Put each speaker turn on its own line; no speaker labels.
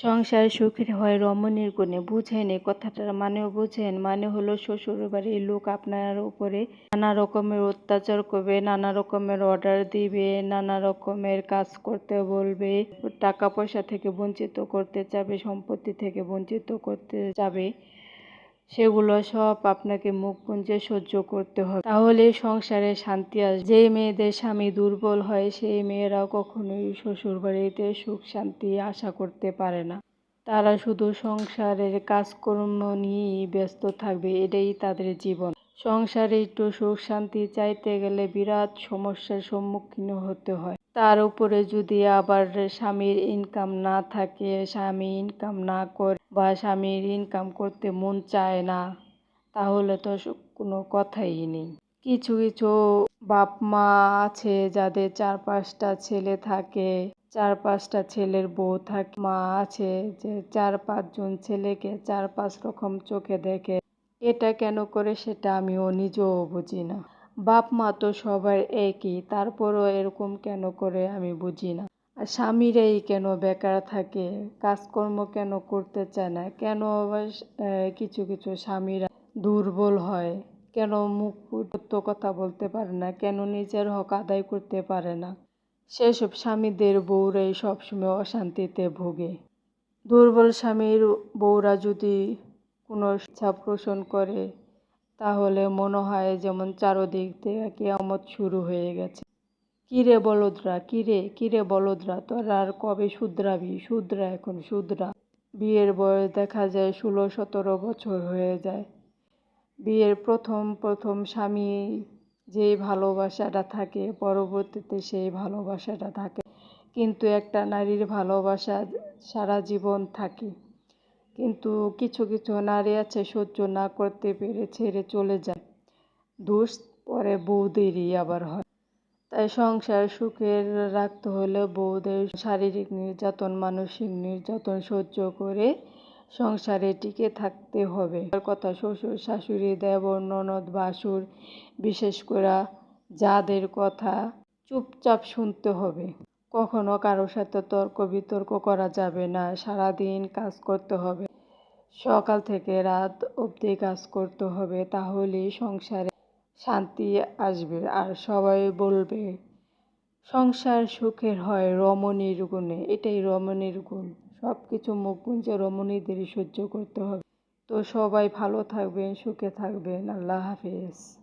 সংসার সুখের হয় রমণীর গুণে বুঝেন এই কথাটার মানেও বুঝেন। মানে হলো শ্বশুর বাড়ির লোক আপনার উপরে নানা রকমের অত্যাচার করবে, নানা রকমের অর্ডার দিবে, নানা রকমের কাজ করতে বলবে, টাকা পয়সা থেকে বঞ্চিত করতে চাবে, সম্পত্তি থেকে বঞ্চিত করতে যাবে সেগুলো সব আপনাকে মুখ পুঞ্জে সহ্য করতে হবে। তাহলে সংসারে শান্তি আসবে। যে মেয়েদের স্বামী দুর্বল হয়, সেই মেয়েরা কখনোই শ্বশুর বাড়িতে সুখ, শান্তি, আশা করতে পারে না। তারা শুধু সংসারের কাজকর্ম নিয়েই ব্যস্ত থাকবে, এটাই তাদের জীবন। সংসারে একটু সুখ শান্তি চাইতে গেলে বিরাট সমস্যার সম্মুখীন হতে হয়। তার উপরে যদি আবার স্বামীর ইনকাম না থাকে, স্বামী ইনকাম না করে বা স্বামীর ইনকাম করতে মন চায় না, তাহলে তো কোনো কথাই নেই। কিছু কিছু বাপ মা আছে যাদের চার পাঁচটা ছেলে থাকে চার পাঁচটা ছেলের বউ থাকে, মা আছে যে চার পাঁচজন ছেলেকে চার পাঁচ রকম চোখে দেখে এটা কেন করে সেটা আমিও নিজেও বুঝি না। বাপ, মা তো সবার একই, তারপরও এরকম কেন করে আমি বুঝি না। আর স্বামীরাই কেন বেকার থাকে, কাজকর্ম কেন করতে চায় না, কেন কিছু কিছু স্বামীরা দুর্বল হয়, কেন মুখ সত্য কথা বলতে পারে না, কেন নিজের হক আদায় করতে পারে না। সেসব স্বামীদের বউরাই সবসময় অশান্তিতে ভোগে। দুর্বল স্বামীর বউরা যদি কোনো ইচ্ছা পোষণ করে, তাহলে মনে হয় যেমন চারোদিক থেকে কেয়ামত শুরু হয়ে গেছে। কিরে বলদরা, কিরে কিরে বলদরা, তোরা আর কবে শুধরাবি? শুধরা এখন, শুধরা। বিয়ের বয়স দেখা যায় ষোলো, সতেরো বছর হয়ে যায়। বিয়ের প্রথম প্রথম স্বামী যেই ভালোবাসাটা থাকে, পরবর্তীতে সেই ভালোবাসাটা থাকে। কিন্তু একটা নারীর ভালোবাসা সারা জীবন থাকে। কিন্তু কিছু কিছু নারী আছে সহ্য না করতে পেরে ছেড়ে চলে যায়। দোষ পরে বৌদেরই আবার হয়। তাই সংসার সুখের রাখতে হলে বৌদের শারীরিক নির্যাতন, মানসিক নির্যাতন সহ্য করে সংসারে টিকে থাকতে হবে। কথা শ্বশুর, শাশুড়ি, দেবর, ননদ বাসুর বিশেষ করে যাদের কথা চুপচাপ শুনতে হবে। কখনো কারোর সাথে তর্ক বিতর্ক করা যাবে না। সারাদিন কাজ করতে হবে। সকাল থেকে রাত অবধি কাজ করতে হবে, তাহলেই সংসারে শান্তি আসবে। আর সবাই বলবে, সংসার সুখের হয় রমণীর গুণে। এটাই রমণীর গুণ। সব কিছু মুখ গুঞ্জে রমণীদেরই সহ্য করতে হবে। তো সবাই ভালো থাকবেন, সুখে থাকবেন। আল্লাহ হাফিজ।